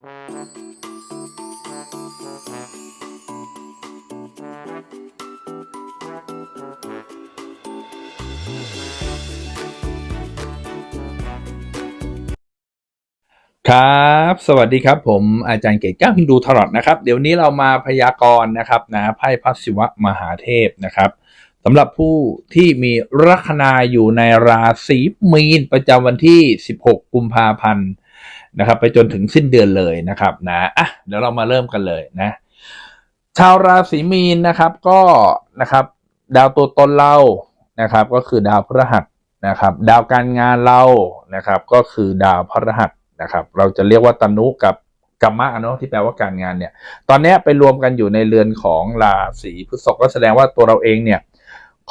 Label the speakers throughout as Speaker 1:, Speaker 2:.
Speaker 1: ครับ สวัสดีครับ ผมอาจารย์เกตแก้วฮินดูทรอตนะครับ เดี๋ยวนี้เรามาพยากรณ์นะครับนะไพ่พระศิวะมหาเทพนะครับสำหรับผู้ที่มีลัคนาอยู่ในราศีมีนประจำวันที่ 16 กุมภาพันธ์ นะครับ ไปจนถึงสิ้นเดือนเลยนะครับนะอะเดี๋ยวเรามาเริ่มกันเลยนะ ชาวราศีมีนนะครับก็นะครับ ดาวตัวตนเรานะครับ ก็คือดาวพฤหัสนะครับ ดาวการงานเรานะครับ ก็คือดาวพฤหัสนะครับ เราจะเรียกว่าตนุกับกัมมะเนาะที่แปลว่าการงานเนี่ย ตอนนี้ไปรวมกันอยู่ในเรือนของราศีพฤษภก็แสดงว่าตัวเราเองเนี่ย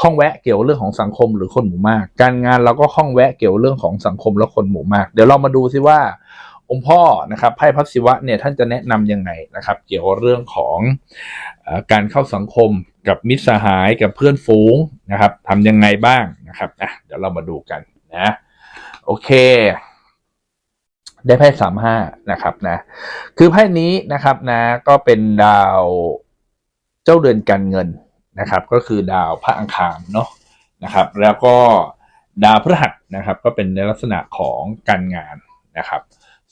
Speaker 1: ข้องแวะเกี่ยวเรื่องของสังคมหรือคนหมู่มาก การงานเราก็ข้องแวะเกี่ยวเรื่องของสังคมและคนหมู่มาก เดี๋ยวเรามาดูซิว่าองค์พ่อนะครับไพ่พัศิวะเนี่ยท่านจะแนะนำยังไงนะครับ เกี่ยวเรื่องของอการเข้าสังคมกับมิตรสหายกับเพื่อนฝูงนะครับทำยังไงบ้างนะครับอะเดี๋ยวเรามาดูกันนะโอเค ได้ไพ่สามห้านะครับนะ คือไพ่นี้นะครับนะก็เป็นดาวเจ้าเดือนการเงิน นะครับก็คือดาวพระอังคารเนาะนะครับ แล้วก็ดาวพฤหัสนะครับ ก็เป็นในลักษณะของการงานนะครับ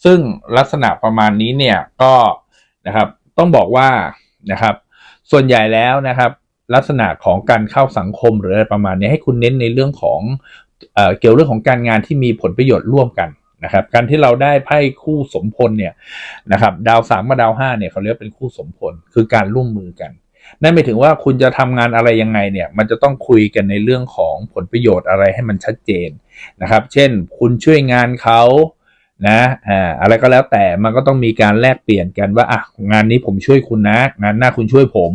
Speaker 1: ซึ่งลักษณะประมาณนี้เนี่ยก็นะครับต้องบอกว่านะครับ ส่วนใหญ่แล้วนะครับ ลักษณะของการเข้าสังคมหรืออะไรประมาณนี้ให้คุณเน้นในเรื่องของเอ่อเกี่ยวเรื่องของการงานที่มีผลประโยชน์ร่วมกันนะครับ การที่เราได้ไพ่คู่สมพลเนี่ยนะครับ ดาวสามกับดาวห้าเนี่ยเขาเรียกเป็นคู่สมพลคือการร่วมมือกัน นั่นหมายถึงว่าคุณจะทำงานอะไรยังไงเนี่ย มันจะต้องคุยกันในเรื่องของผลประโยชน์อะไรให้มันชัดเจนนะครับ เช่น คุณช่วยงานเขานะอ่าอะไรก็แล้วแต่มันก็ต้องมีการแลกเปลี่ยนกันว่าอะงานนี้ผมช่วยคุณนะ งานหน้าคุณช่วยผม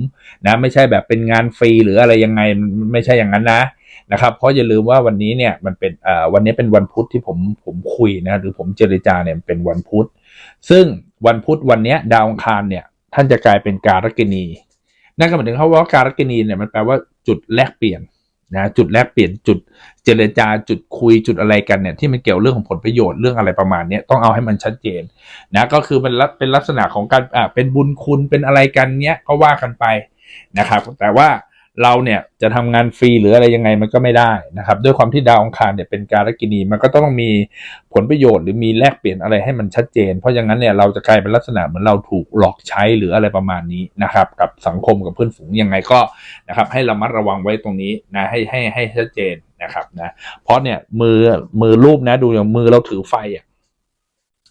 Speaker 1: นะไม่ใช่แบบเป็นงานฟรีหรืออะไรยังไงมันไม่ใช่อย่างนั้นนะนะครับเพราะอย่าลืมว่าวันนี้เนี่ยมันเป็นอ่าวันนี้เป็นวันพุธที่ผมผมคุยนะหรือผมเจรจาเนี่ยเป็นวันพุธ ซึ่งวันพุธวันนี้ดาวอังคารเนี่ยท่านจะกลายเป็นการกินี นั่นก็หมายถึงเขาว่าการกินีเนี่ยมันแปลว่าจุดแลกเปลี่ยนนะจุดแลกเปลี่ยนจุดเจรจาจุดคุยจุดอะไรกันเนี่ยที่มันเกี่ยวเรื่องของผลประโยชน์เรื่องอะไรประมาณนี้ต้องเอาให้มันชัดเจนนะก็คือมันเป็นลักษณะของการอ่าเป็นบุญคุณเป็นอะไรกันเนี้ยก็ว่ากันไปนะครับ แต่ว่า เราเนี่ยจะทำงานฟรีหรืออะไรยังไงมันก็ไม่ได้นะครับ ด้วยความที่ดาวองคารเนี่ยเป็นการกินีมันก็ต้องมีผลประโยชน์หรือมีแลกเปลี่ยนอะไรให้มันชัดเจน เพราะอย่างนั้นเนี่ยเราจะกลายเป็นลักษณะเหมือนเราถูกหลอกใช้หรืออะไรประมาณนี้นะครับ กับสังคมกับเพื่อนฝูงยังไงก็นะครับ ให้ระมัดระวังไว้ตรงนี้นะให้ให้ให้ชัดเจนนะครับนะเพราะเนี่ยมือมือรูปนะดูอย่างมือเราถือไฟอะ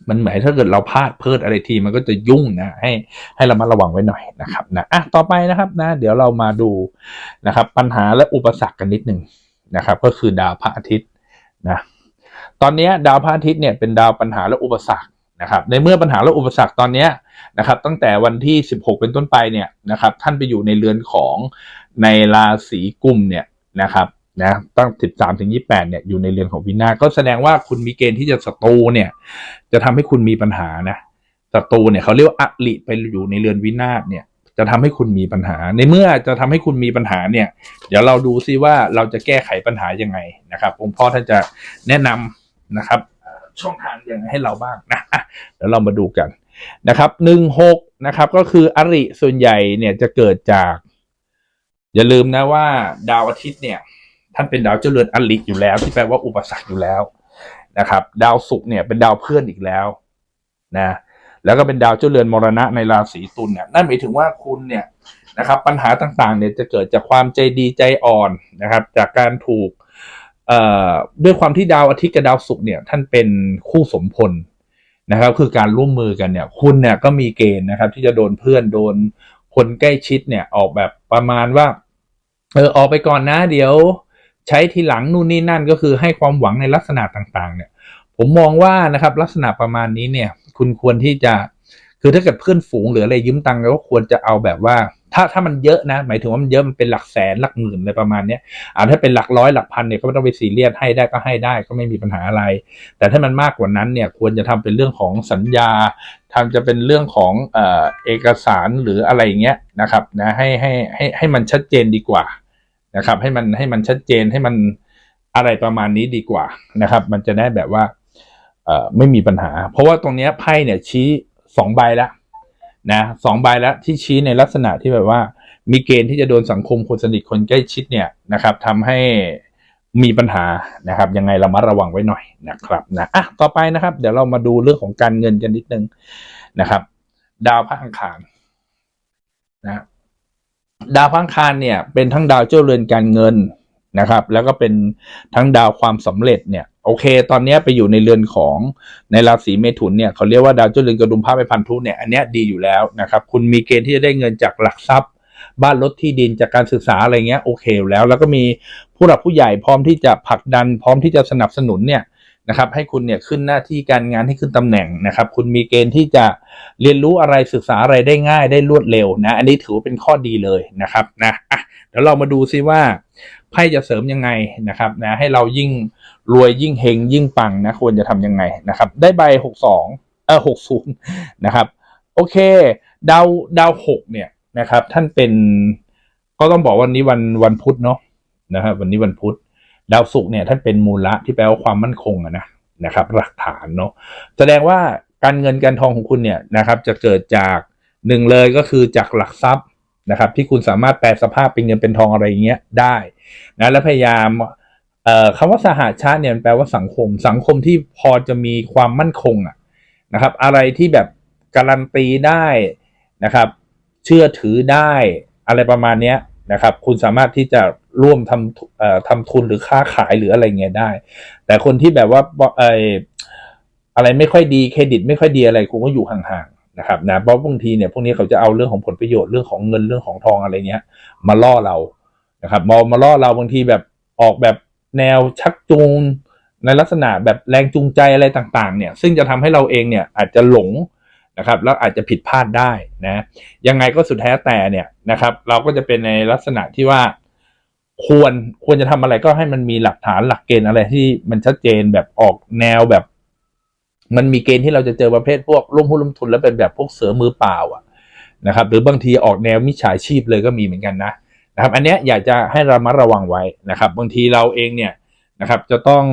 Speaker 1: มันเหมือนถ้าเกิดเราพลาดเพิดอะไรทีมันก็จะยุ่งนะให้ให้เระมัดระวังไว้หน่อยนะครับนะอะต่อไปนะครับนะ เดี๋ยวเรามาดูนะครับ ปัญหาและอุปสรรคกันนิดหนึ่งนะครับ ก็คือดาวพระอาทิตย์นะตอนนี้ดาวพระอาทิตย์เนี่ยเป็นดาวปัญหาและอุปสรรคนะครับในเมื่อปัญหาและอุปสรรคตอนนี้นะครับ ตั้งแต่วันที่ 16 เป็นต้นไปเนี่ยนะครับ ท่านไปอยู่ในเรือนของในราศีกุมเนี่ยนะครับ นะตั้ง 13ถึง28เนี่ยอยู่ในเรือนของวินาศก็แสดงว่าคุณมีเกณฑ์ที่จะศัตรูเนี่ย จะทำให้คุณมีปัญหานะศัตรูเนี่ยเขาเรียกว่าอริไปอยู่ในเรือนวินาศเนี่ย จะทำให้คุณมีปัญหา ในเมื่อจะทำให้คุณมีปัญหาเนี่ย เดี๋ยวเราดูซิว่าเราจะแก้ไขปัญหายังไงนะครับองค์พ่อท่านจะแนะนำนะครับ ช่องทางยังไงให้เราบ้างนะอะเดี๋ยวเรามาดูกันนะครับหนึ่งหกนะครับ ก็คืออริส่วนใหญ่เนี่ยจะเกิดจาก อย่าลืมนะว่าดาวอาทิตย์เนี่ย ท่านเป็นดาวเจ้าเรือนอริอยู่แล้ว ที่แปลว่าอุปสรรคอยู่แล้วนะครับ ดาวศุกร์เนี่ยเป็นดาวเพื่อนอีกแล้วนะแล้วก็เป็นดาวเจ้าเรือนมรณะในราศีตุลเนี่ยนั่นหมายถึงว่าคุณเนี่ยนะครับ ปัญหาต่างๆเนี่ยจะเกิดจากความใจดีใจอ่อนนะครับ จากการถูกเอ่อด้วยความที่ดาวอาทิตย์กับดาวศุกร์เนี่ยท่านเป็นคู่สมพลนะครับ คือการร่วมมือกันเนี่ย คุณเนี่ยก็มีเกณฑ์นะครับ ที่จะโดนเพื่อนโดนคนใกล้ชิดเนี่ยออกแบบประมาณว่า เออออกไปก่อนนะเดี๋ยว ใช้ทีหลังนู่นนี่นั่นก็คือให้ความหวังในลักษณะต่างๆ เนี่ย ผมมองว่านะครับลักษณะประมาณนี้เนี่ย คุณควรที่จะคือถ้าเกิดเพื่อนฝูงหรืออะไรยืมตังค์ก็ควรจะเอาแบบว่า ถ้าถ้ามันเยอะนะ หมายถึงว่ามันเยอะมันเป็นหลักแสนหลักหมื่นอะไรประมาณเนี้ยอ่าถ้าเป็นหลักร้อยหลักพันเนี่ยก็ไม่ต้องไปซีเรียสให้ได้ก็ให้ได้ก็ไม่มีปัญหาอะไร แต่ถ้ามันมากกว่านั้นเนี่ยควรจะทำเป็นเรื่องของสัญญาทำจะเป็นเรื่องของเอ่อเอกสารหรืออะไรอย่างเงี้ยนะครับนะให้ให้ให้ให้มันชัดเจนดีกว่า นะครับ ให้มันให้มันชัดเจนให้มันอะไรประมาณนี้ดีกว่านะครับ มันจะได้แบบว่าไม่มีปัญหา เพราะว่าตรงนี้ไพ่เนี่ยชี้สองใบแล้วนะสองใบแล้วที่ชี้ในลักษณะที่แบบว่า มีเกณฑ์ที่จะโดนสังคมคนสนิทคนใกล้ชิดเนี่ยนะครับทำให้มีปัญหานะครับ ยังไงเรามาระวังไว้หน่อยนะครับนะอะต่อไปนะครับ เดี๋ยวเรามาดูเรื่องของการเงินกันนิดนึงนะครับ ดาวพระอังคารนะ ดาวพังคารเนี่ยเป็นทั้งดาวเจ้าเรือนการเงินนะครับ แล้วก็เป็นทั้งดาวความสำเร็จเนี่ยโอเค ตอนนี้ไปอยู่ในเรือนของในราศีเมถุนเนี่ยเขาเรียกว่าดาวเจ้าเรือนกระดุมพระไปพันธุเนี่ยอันนี้ดีอยู่แล้วนะครับคุณมีเกณฑ์ที่จะได้เงินจากหลักทรัพย์ บ้านรถที่ดินจากการศึกษาอะไรเงี้ยโอเคอยู่แล้ว แล้วก็มีผู้หลักผู้ใหญ่พร้อมที่จะผลักดันพร้อมที่จะสนับสนุนเนี่ย นะครับให้คุณเนี่ยขึ้นหน้าที่การงานให้ขึ้นตำแหน่งนะครับ คุณมีเกณฑ์ที่จะเรียนรู้อะไรศึกษาอะไรได้ง่ายได้รวดเร็วนะอันนี้ถือว่าเป็นข้อดีเลยนะครับนะอะเดี๋ยวเรามาดูซิว่าไพ่จะเสริมยังไงนะครับนะให้เรายิ่งรวยยิ่งเฮงยิ่งปังนะควรจะทำยังไงนะครับ ได้ใบหกสองเออหกศูนย์นะครับ โอเค ดาวดาวหกเนี่ยนะครับ ท่านเป็นก็ต้องบอกวันนี้วันวันพุธเนาะนะครับวันนี้วันพุธ ดาวศุกร์เนี่ยท่านเป็นมูลละที่แปลว่าความมั่นคงนะนะครับ หลักฐานเนาะแสดงว่าการเงินการทองของคุณเนี่ยนะครับ จะเกิดจากหนึ่งเลยก็คือจากหลักทรัพย์นะครับ ที่คุณสามารถแปลสภาพเป็นเงินเป็นทองอะไรอย่างเงี้ยได้นะและพยายามเอ่อคำว่าสหาชาติเนี่ยมันแปลว่าสังคม สังคมที่พอจะมีความมั่นคงอะนะครับ อะไรที่แบบการันตีได้นะครับ เชื่อถือได้อะไรประมาณเนี้ยนะครับ คุณสามารถที่จะ ร่วมทำเอ่อทำทุนหรือค้าขายหรืออะไรเงี้ยได้ แต่คนที่แบบว่าเออะไรไม่ค่อยดีเครดิตไม่ค่อยดีอะไรคุณก็อยู่ห่างๆนะครับนะเพราะบางทีเนี่ยพวกนี้เขาจะเอาเรื่องของผลประโยชน์เรื่องของเงินเรื่องของทองอะไรเงี้ย มาล่อเรานะครับมามาล่อเราบางทีแบบออกแบบแนวชักจูงในลักษณะแบบแรงจูงใจอะไรต่างๆ เนี่ย ซึ่งจะทำให้เราเองเนี่ยอาจจะหลงนะครับแล้วอาจจะผิดพลาดได้นะยังไงก็สุดแท้แต่เนี่ยนะครับ เราก็จะเป็นในลักษณะที่ว่า ควรควรจะทำอะไรก็ให้มันมีหลักฐานหลักเกณฑ์อะไรที่มันชัดเจนแบบออกแนวแบบ มันมีเกณฑ์ที่เราจะเจอประเภทพวกร่วมหุ้นร่วมทุนแล้วเป็นแบบพวกเสือมือเปล่าอะนะครับ หรือบางทีออกแนวมิจฉาชีพเลยก็มีเหมือนกันนะนะครับ อันเนี้ยอยากจะให้เรามาระวังไว้นะครับ บางทีเราเองเนี่ยนะครับ จะต้อง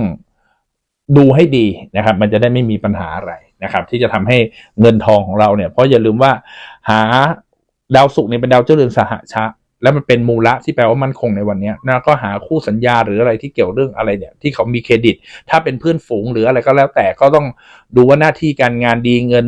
Speaker 1: ดูให้ดีนะครับ มันจะได้ไม่มีปัญหาอะไรนะครับ ที่จะทำให้เงินทองของเราเนี่ย เพราะอย่าลืมว่าหาดาวศุกร์เนี่ยเป็นดาวเจ้าเรือนสหชะ แล้วมันเป็นมูละที่แปลว่ามั่นคงในวันนี้นะก็หาคู่สัญญาหรืออะไรที่เกี่ยวเรื่องอะไรเนี่ย ที่เขามีเครดิต ถ้าเป็นเพื่อนฝูงหรืออะไรก็แล้วแต่ก็ต้องดูว่าหน้าที่การงานดีเงิน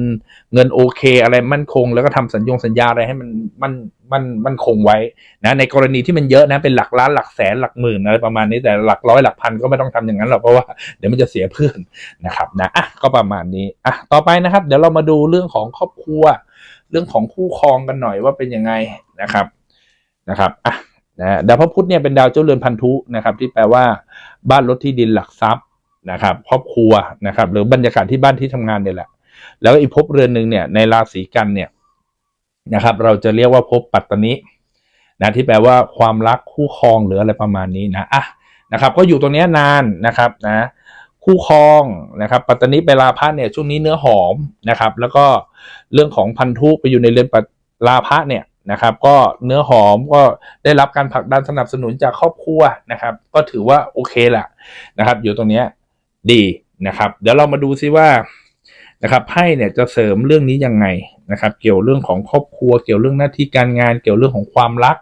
Speaker 1: เงินโอเค อะไรมั่นคง แล้วก็ทำสัญญงสัญญาอะไรให้มันมันมันมันคงไว้นะในกรณีที่มันเยอะนะเป็นหลักล้านหลักแสนหลักหมื่นอะไรประมาณนี้แต่หลักร้อยหลักพันก็ไม่ต้องทำอย่างนั้นหรอกเพราะว่าเดี๋ยวมันจะเสียเพื่อนนะครับนะอะก็ประมาณนี้อะต่อไปนะครับ เดี๋ยวเรามาดูเรื่องของครอบครัว เรื่องของคู่ครองกันหน่อยว่าเป็นยังไงนะครับ นะครับอะนะดาวพระพุธเนี่ยเป็นดาวเจ้าเรือนพันธุนะครับ ที่แปลว่าบ้านรถที่ดินหลักทรัพย์นะครับครอบครัวนะครับ หรือบรรยากาศที่บ้านที่ทำงานเนี่ยแหละ แล้วอีกภพเรือนหนึ่งเนี่ยในราศีกันเนี่ยนะครับ เราจะเรียกว่าภพปัตตนินะที่แปลว่าความรักคู่ครองหรืออะไรประมาณนี้นะอะนะครับ ก็อยู่ตรงนี้นานนะครับนะคู่ครองนะครับปัตตนิเปลาพะเนี่ยช่วงนี้เนื้อหอมนะครับ แล้วก็เรื่องของพันธุไปอยู่ในเรือนปัลาพะเนี่ย นะครับ ก็เนื้อหอมก็ได้รับการผลักดันสนับสนุนจากครอบครัวนะครับ ก็ถือว่าโอเคแหละนะครับ อยู่ตรงนี้ดีนะครับ เดี๋ยวเรามาดูซิว่านะครับไพ่เนี่ยจะเสริมเรื่องนี้ยังไงนะครับ เกี่ยวเรื่องของครอบครัว เกี่ยวเรื่องหน้าที่การงาน เกี่ยวเรื่องของความรัก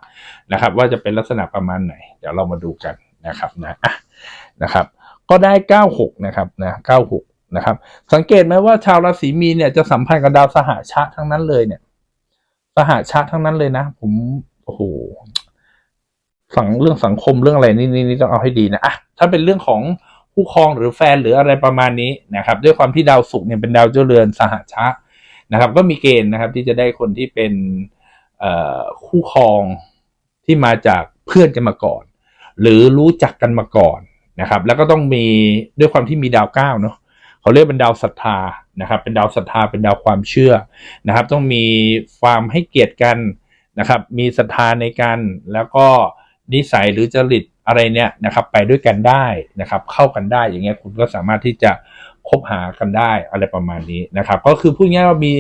Speaker 1: นะครับ ว่าจะเป็นลักษณะประมาณไหน เดี๋ยวเรามาดูกันนะครับนะนะครับ ก็ได้ 96 นะครับนะ96 นะครับ สังเกตไหมว่าชาวราศีมีนเนี่ยจะสัมพันธ์กับดาวสหชาทั้งนั้นเลยเนี่ย สหชาติทั้งนั้นเลยนะ ผมโอ้โหสังเรื่องสังคมเรื่องอะไรนี่นี่นี่ต้องเอาให้ดีนะอะถ้าเป็นเรื่องของคู่ครองหรือแฟนหรืออะไรประมาณนี้นะครับ ด้วยความที่ดาวศุกร์เนี่ยเป็นดาวเจ้าเรือนสหชาตินะครับ ก็มีเกณฑ์นะครับที่จะได้คนที่เป็นคู่ครองที่มาจากเพื่อนกันมาก่อน หรือรู้จักกันมาก่อนนะครับ แล้วก็ต้องมีด้วยความที่มีดาวเก้าเนาะเขาเรียกเป็นดาวศรัทธา นะครับเป็นดาวศรัทธาเป็นดาวความเชื่อนะครับ ต้องมีความให้เกียรติกันนะครับ มีศรัทธาในกันแล้วก็นิสัยหรือจริตอะไรเนี่ยนะครับ ไปด้วยกันได้นะครับ เข้ากันได้อย่างเงี้ยคุณก็สามารถที่จะคบหากันได้อะไรประมาณนี้นะครับ ก็คือพูดง่ายว่ามี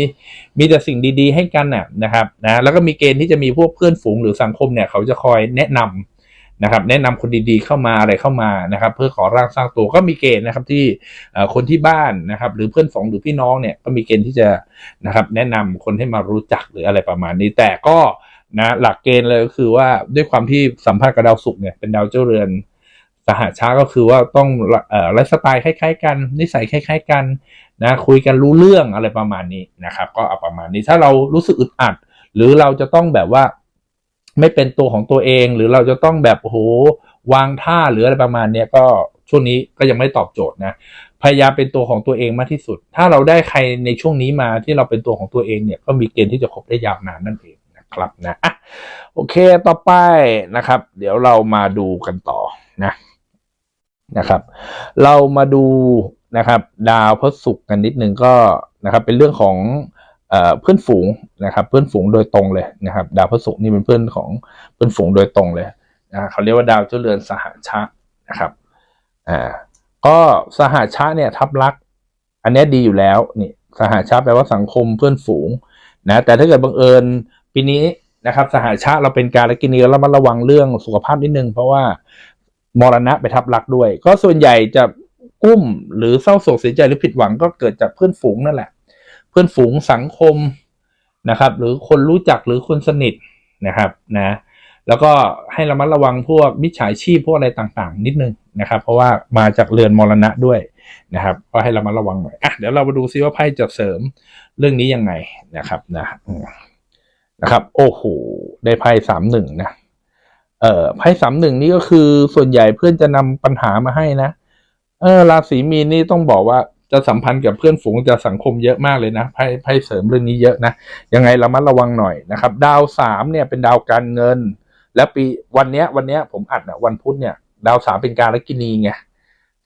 Speaker 1: มีแต่สิ่งดี ๆ ให้กันน่ะนะครับนะแล้วก็มีเกณฑ์ที่จะมีพวกเพื่อนฝูงหรือสังคมเนี่ยเขาจะคอยแนะนำ นะครับแนะนำคนดีๆเข้ามาอะไรเข้ามานะครับ เพื่อขอร่างสร้างตัวก็มีเกณฑ์นะครับที่คนที่บ้านนะครับ หรือเพื่อนฝูงหรือพี่น้องเนี่ยก็มีเกณฑ์ที่จะนะครับ แนะนำคนให้มารู้จักหรืออะไรประมาณนี้ แต่ก็นะหลักเกณฑ์เลยก็คือว่าด้วยความที่สัมพันธ์กับดาวศุกร์เนี่ยเป็นดาวเจ้าเรือนสหชาก็คือว่าต้องเอ่อไลฟ์สไตล์คล้าย ๆ กัน นิสัยคล้าย ๆ กันนะคุยกันรู้เรื่องอะไรประมาณนี้นะครับ ก็เอาประมาณนี้ถ้าเรารู้สึกอึดอัด หรือเราจะต้องแบบว่า ไม่เป็นตัวของตัวเอง หรือเราจะต้องแบบโอ้โหวางท่าหรืออะไรประมาณเนี้ยก็ช่วงนี้ก็ยังไม่ตอบโจทย์นะพยายามเป็นตัวของตัวเองมากที่สุด ถ้าเราได้ใครในช่วงนี้มาที่เราเป็นตัวของตัวเองเนี่ยก็มีเกณฑ์ที่จะคบได้ยาวนานนั่นเองนะครับนะโอเคต่อไปนะครับ เดี๋ยวเรามาดูกันต่อนะนะครับ เรามาดูนะครับ ดาวพระศุกร์กันนิดนึงก็นะครับ เป็นเรื่องของ เพื่อนฝูงนะครับ เพื่อนฝูงโดยตรงเลยนะครับ ดาวพระศุกร์นี่เป็นเพื่อนของเพื่อนฝูงโดยตรงเลยนะเขาเรียกว่าดาวเจ้าเรือนสหชะนะครับอ่าก็สหชะเนี่ยทับลักษ์อันนี้ดีอยู่แล้วนี่สหชะแปลว่าสังคมเพื่อนฝูงนะแต่ถ้าเกิดบังเอิญปีนี้นะครับ สหชะเราเป็นการละกินเนื้อแล้วมันระวังเรื่องสุขภาพนิดนึง เพราะว่ามรณะไปทับลักด้วย ก็ส่วนใหญ่จะกุ้มหรือเศร้าโศกเสียใจหรือผิดหวังก็เกิดจากเพื่อนฝูงนั่นแหละ พื่อนฝูงสังคมนะครับ หรือคนรู้จักหรือคนสนิทนะครับนะแล้วก็ให้ระมัดระวังพวกมิจฉาชีพพวกอะไรต่างๆ นิดนึงนะครับ เพราะว่ามาจากเรือนมรณะด้วยนะครับ ก็ให้ระมัดระวังหน่อยอะเดี๋ยวเรามาดูซิว่าไพ่จะเสริมเรื่องนี้ยังไงนะครับนะนะครับ โอ้โหได้ไพ่สามหนึ่งนะเอ่อไพ่สามหนึ่งนี่ก็คือส่วนใหญ่เพื่อนจะนำปัญหามาให้นะเออราศีมีนนี่ต้องบอกว่า จะสัมพันธ์กับเพื่อนฝูงจะสังคมเยอะมากเลยนะไพ่ไพ่เสริมเรื่องนี้เยอะนะยังไงระมัดระวังหน่อยนะครับ ดาวสามเนี่ยเป็นดาวการเงิน และปีวันเนี้ยวันเนี้ยผมอัดนะวันพุธเนี่ย ดาวสามเป็นการลกินีไง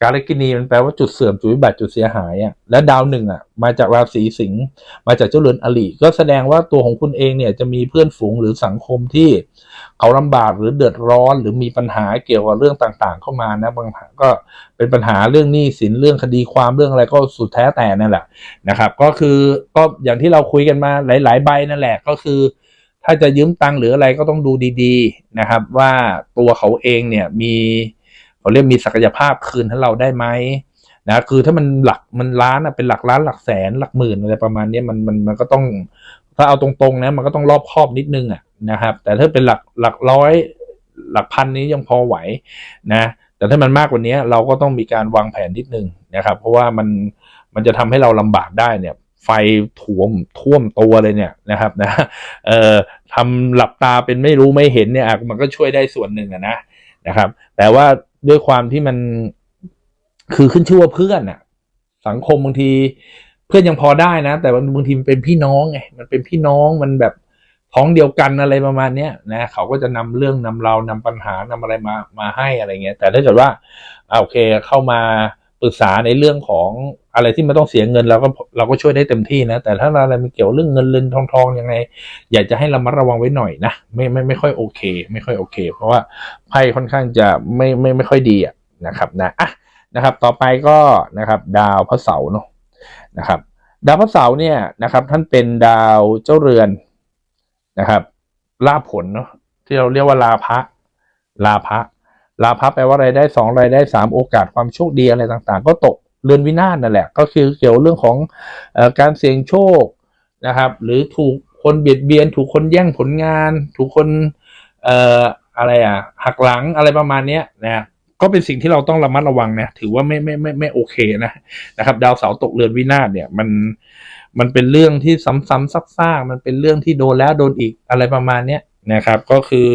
Speaker 1: การกินีมันแปลว่าจุดเสื่อมจุดวิบัติจุดเสียหายอะและดาวหนึ่งอะมาจากราศีสิงห์มาจากเจ้าเรือนอลีก็แสดงว่าตัวของคุณเองเนี่ยจะมีเพื่อนฝูงหรือสังคมที่เขาลำบากหรือเดือดร้อนหรือมีปัญหาเกี่ยวกับเรื่องต่างๆ เข้ามานะบางครั้งก็เป็นปัญหาเรื่องหนี้สินเรื่องคดีความเรื่องอะไรก็สุดแท้แต่นั่นแหละนะครับ ก็คือก็อย่างที่เราคุยกันมาหลาย ๆ ใบนั่นแหละก็คือถ้าจะยืมตังค์หรืออะไรก็ต้องดูดี ๆ นะครับ ว่าตัวเขาเองเนี่ยมี เขาเรียกมีศักยภาพคืนให้เราได้ไหมนะคือถ้ามันหลักมันล้านอะเป็นหลักล้านหลักแสนหลักหมื่นอะไรประมาณนี้มันมันมันก็ต้องถ้าเอาตรงๆนะมันก็ต้องรอบคอบนิดนึงอะนะครับ แต่ถ้าเป็นหลักหลักร้อยหลักพันนี้ยังพอไหวนะ แต่ถ้ามันมากกว่านี้เราก็ต้องมีการวางแผนนิดนึงนะครับ เพราะว่ามันมันจะทำให้เราลำบากได้เนี่ยไฟท่วมท่วมตัวเลยเนี่ยนะครับนะเอ่อทำหลับตาเป็นไม่รู้ไม่เห็นเนี่ยมันก็ช่วยได้ส่วนหนึ่งนะนะครับ แต่ว่า ด้วยความที่มันคือขึ้นชื่อว่าเพื่อนอะสังคมบางทีเพื่อนยังพอได้นะ แต่บางทีมันเป็นพี่น้องไงมันเป็นพี่น้องมันแบบท้องเดียวกันอะไรประมาณเนี้ยนะเขาก็จะนำเรื่องนำเรานำปัญหานำอะไรมามาให้อะไรเงี้ย แต่ถ้าเกิดว่าอ่าโอเคเข้ามา ปรึกษาในเรื่องของอะไรที่มันต้องเสียเงินเราก็เราก็ช่วยได้เต็มที่นะ แต่ถ้าอะไรมันเกี่ยวเรื่องเงินเงินทองทองยังไง อยากจะให้ระมัดระวังไว้หน่อยนะไม่ไม่ไม่ค่อยโอเค ไม่ค่อยโอเค เพราะว่าไพ่ค่อนข้างจะไม่ไม่ไม่ค่อยดีอะนะครับนะอะนะครับ ต่อไปก็นะครับ ดาวพระเสาร์เนาะนะครับ ดาวพระเสาร์เนี่ยนะครับ ท่านเป็นดาวเจ้าเรือนนะครับลาผลเนาะที่เราเรียกว่าลาภะลาภะ ลาภะแปลว่ารายได้สองรายได้สามโอกาสความโชคดีอะไรต่างๆ ก็ตกเรือนวินาศนั่นแหละ ก็คือเกี่ยวเรื่องของอการเสี่ยงโชคนะครับ หรือถูกคนเบียดเบียน ถูกคนแย่งผลงาน ถูกคนเอ่ออะไรอะหักหลังอะไรประมาณเนี้ยนะก็เป็นสิ่งที่เราต้องระมัดระวังนะถือว่าไม่ไม่ไม่ไม่โอเคนะนะครับ ดาวเสาร์ตกเรือนวินาศเนี่ยมันมันเป็นเรื่องที่ซ้ำๆซักๆมันเป็นเรื่องที่โดนแล้วโดนอีกอะไรประมาณเนี้ย นะครับ ก็คือ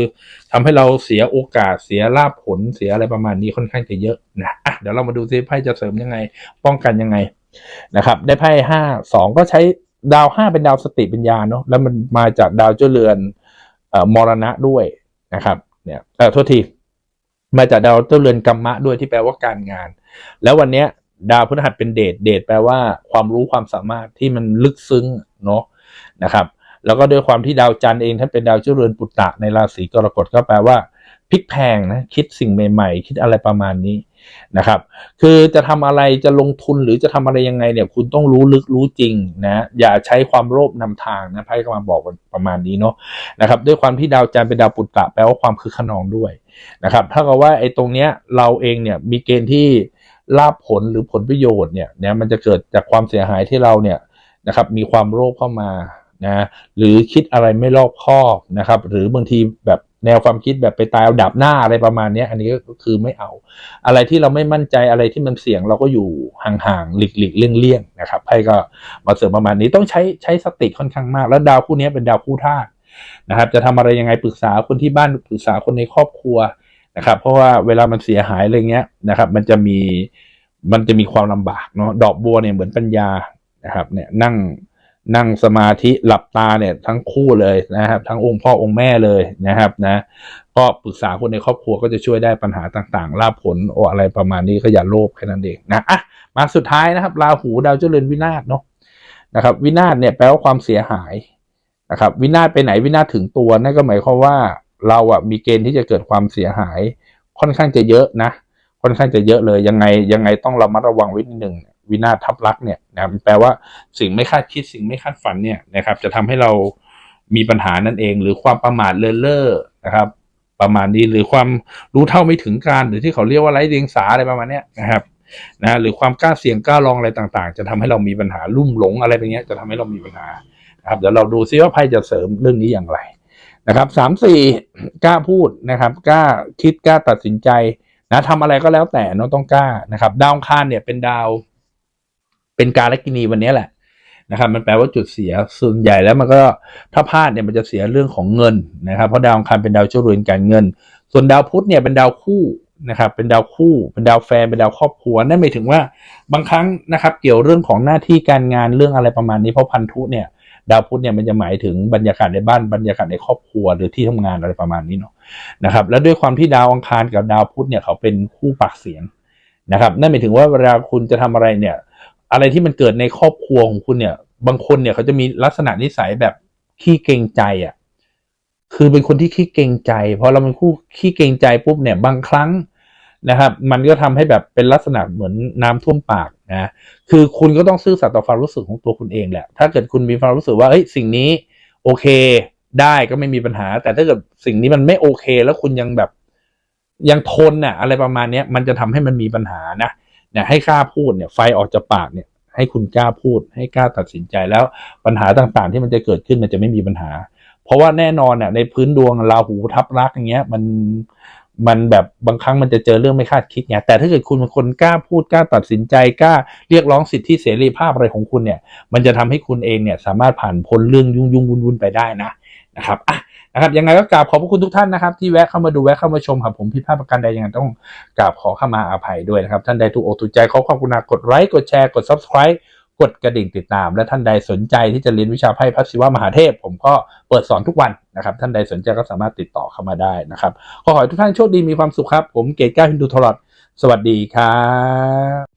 Speaker 1: ทำให้เราเสียโอกาสเสียลาภผลเสียอะไรประมาณนี้ค่อนข้างจะเยอะนะอะเดี๋ยวเรามาดูซิไพ่จะเสริมยังไง ป้องกันยังไงนะครับ ได้ไพ่ห้าสองก็ใช้ดาวห้าเป็นดาวสติปัญญาเนาะแล้วมันมาจากดาวเจ้าเรือนเอ่อมรณะด้วยนะครับเนี่ยเออโทษทีมาจากดาวเจ้าเรือนกัมมะด้วยที่แปลว่าการงาน แล้ววันเนี้ยดาวพฤหัสเป็นเดทเดทแปลว่าความรู้ความสามารถที่มันลึกซึ้งเนาะนะครับ แล้วก็ด้วยความที่ดาวจันทร์เองท่านเป็นดาวเจ้าเรือนปุตตะในราศีกรกฎก็แปลว่าพลิกแพงนะคิดสิ่งใหม่ ๆ คิดอะไรประมาณนี้นะครับ คือจะทำอะไรจะลงทุนหรือจะทำอะไรยังไงเนี่ย คุณต้องรู้ลึกรู้จริงนะอย่าใช้ความโลภนำทางนะไพ่ก็มาบอกประมาณนี้เนาะนะครับ ด้วยความที่ดาวจันทร์เป็นดาวปุตตะแปลว่าความคือขนองด้วยนะครับถ้ากับว่าไอ้ตรงเนี้ยเราเองเนี่ยมีเกณฑ์ที่ลาบผลหรือผลประโยชน์เนี่ยเนี่ยมันจะเกิดจากความเสียหายที่เราเนี่ยนะครับ มีความโลภเข้ามา นะหรือคิดอะไรไม่รอบคอบนะครับ หรือบางทีแบบแนวความคิดแบบไปตายเอาดับหน้าอะไรประมาณนี้อันนี้ก็คือไม่เอา อะไรที่เราไม่มั่นใจอะไรที่มันเสี่ยงเราก็อยู่ห่างๆหลีกๆเลี่ยงๆนะครับไพ่ก็มาเสริมประมาณนี้ต้องใช้ใช้สติค่อนข้างมาก แล้วดาวคู่นี้เป็นดาวคู่ธาตุนะครับจะทำอะไรยังไงปรึกษาคนที่บ้านปรึกษาคนในครอบครัวนะครับ เพราะว่าเวลามันเสียหายอะไรเงี้ยนะครับ มันจะมีมันจะมีความลำบากเนาะดอกบัวเนี่ยเหมือนปัญญานะครับเนี่ยนั่ง นั่งสมาธิหลับตาเนี่ยทั้งคู่เลยนะครับ ทั้งองค์พ่อองค์แม่เลยนะครับนะ ก็ปรึกษาคนในครอบครัวก็จะช่วยได้ปัญหาต่างๆลาภผลโออะไรประมาณนี้ก็อย่าโลภแค่นั้นเองนะอะมาสุดท้ายนะครับ ราหูดาวเจริญวินาศเนาะนะครับ วินาศเนี่ยแปลว่าความเสียหายนะครับ วินาศไปไหนวินาศถึงตัวนั่นก็หมายความว่าเราอะมีเกณฑ์ที่จะเกิดความเสียหาย ค่อนข้างจะเยอะนะค่อนข้างจะเยอะเลยยังไงยังไงต้องระมัดระวังไว้นิดหนึ่ง วินาศทับลักษ์เนี่ยนะมันแปลว่าสิ่งไม่คาดคิดสิ่งไม่คาดฝันเนี่ยนะครับ จะทำให้เรามีปัญหานั่นเอง หรือความประมาทเลินเล่อนะครับ ประมาณนี้หรือความรู้เท่าไม่ถึงการหรือที่เขาเรียกว่าไร้เดียงสาอะไรประมาณเนี้ยนะครับนะหรือความกล้าเสี่ยงกล้าลองอะไรต่างๆ จะทำให้เรามีปัญหาลุ่มหลงอะไรแบบเนี้จะทำให้เรามีปัญหานะครับเดี๋ยวเราดูซิว่าไพ่จะเสริมเรื่องนี้อย่างไรนะครับสามสี่กล้าพูดนะครับกล้าคิดกล้าตัดสินใจนะทำอะไรก็แล้วแต่เนาะต้องกล้านะครับ ดาวคารเนี่ยเป็นดาว เป็นการละกินีวันนี้แหละนะครับมันแปลว่าจุดเสียส่วนใหญ่แล้วมันก็ถ้าพลาดเนี่ยมันจะเสียเรื่องของเงินนะครับเพราะดาวอังคารเป็นดาวเจ้าเรือนการเงิน ส่วนดาวพุธเนี่ยเป็นดาวคู่นะครับเป็นดาวคู่ เป็นดาวแฟนเป็นดาวครอบครัวนั่นหมายถึงว่าบางครั้งนะครับเกี่ยวเรื่องของหน้าที่การงานเรื่องอะไรประมาณนี้เพราะพันธุเนี่ยดาวพุธเนี่ยมันจะหมายถึงบรรยากาศในบ้านบรรยากาศในครอบครัวหรือที่ทำงานอะไรประมาณนี้เนาะนะครับแล้วด้วยความที่ดาวอังคารกับดาวพุธเนี่ยเขาเป็นคู่ปากเสียงนะครับนั่นหมายถึงว่าเวลาคุณจะทำอะไรเนี่ย อะไรที่มันเกิดในครอบครัวของคุณเนี่ย บางคนเนี่ยเขาจะมีลักษณะนิสัยแบบขี้เกรงใจอะ คือเป็นคนที่ขี้เกรงใจพอเราเป็นคู่ขี้เกรงใจปุ๊บเนี่ยบางครั้งนะครับ มันก็ทำให้แบบเป็นลักษณะเหมือนน้ำท่วมปากนะคือคุณก็ต้องซื่อสัตย์ต่อความรู้สึกของตัวคุณเองแหละ ถ้าเกิดคุณมีความรู้สึกว่าเฮ้ยสิ่งนี้ โอเค ได้ก็ไม่มีปัญหา แต่ถ้าเกิดสิ่งนี้มันไม่โอเค แล้วคุณยังแบบยังทนน่ะ อะไรประมาณเนี้ยมันจะทำให้มันมีปัญหานะ เนี่ยให้กล้าพูดเนี่ยไฟออกจากปากเนี่ยให้คุณกล้าพูด ให้กล้าตัดสินใจแล้วปัญหาต่างๆ ที่มันจะเกิดขึ้นมันจะไม่มีปัญหา เพราะว่าแน่นอนเนี่ยในพื้นดวงราหูทับรักอย่างเงี้ยมันมันแบบบางครั้งมันจะเจอเรื่องไม่คาดคิดไงแต่ถ้าเกิดคุณเป็นคนกล้าพูดกล้าตัดสินใจกล้าเรียกร้องสิทธิเสรีภาพอะไรของคุณเนี่ย มันจะทำให้คุณเองเนี่ยสามารถผ่านพ้นเรื่องยุ่งยุ่งวุ่นวุ่นไปได้นะนะครับอะ นะครับยังไงก็กราบขอบพระคุณทุกท่านนะครับ ที่แวะเข้ามาดูแวะเข้ามาชมครับผมผิดพลาดประการใดยังไงต้องกราบขอเข้ามาอาภัยด้วยนะครับ ท่านใดถูกอกถูกใจขอความกรุณากดไลค์กดแชร์กด subscribe กดกระดิ่งติดตาม และท่านใดสนใจที่จะเรียนวิชาไพ่พัศิวะมหาเทพ ผมก็เปิดสอนทุกวันนะครับ ท่านใดสนใจก็สามารถติดต่อเข้ามาได้นะครับ ขอให้ทุกท่านโชคดีมีความสุขครับ ผมเกตก้าฮินดูทรอดสวัสดีครับ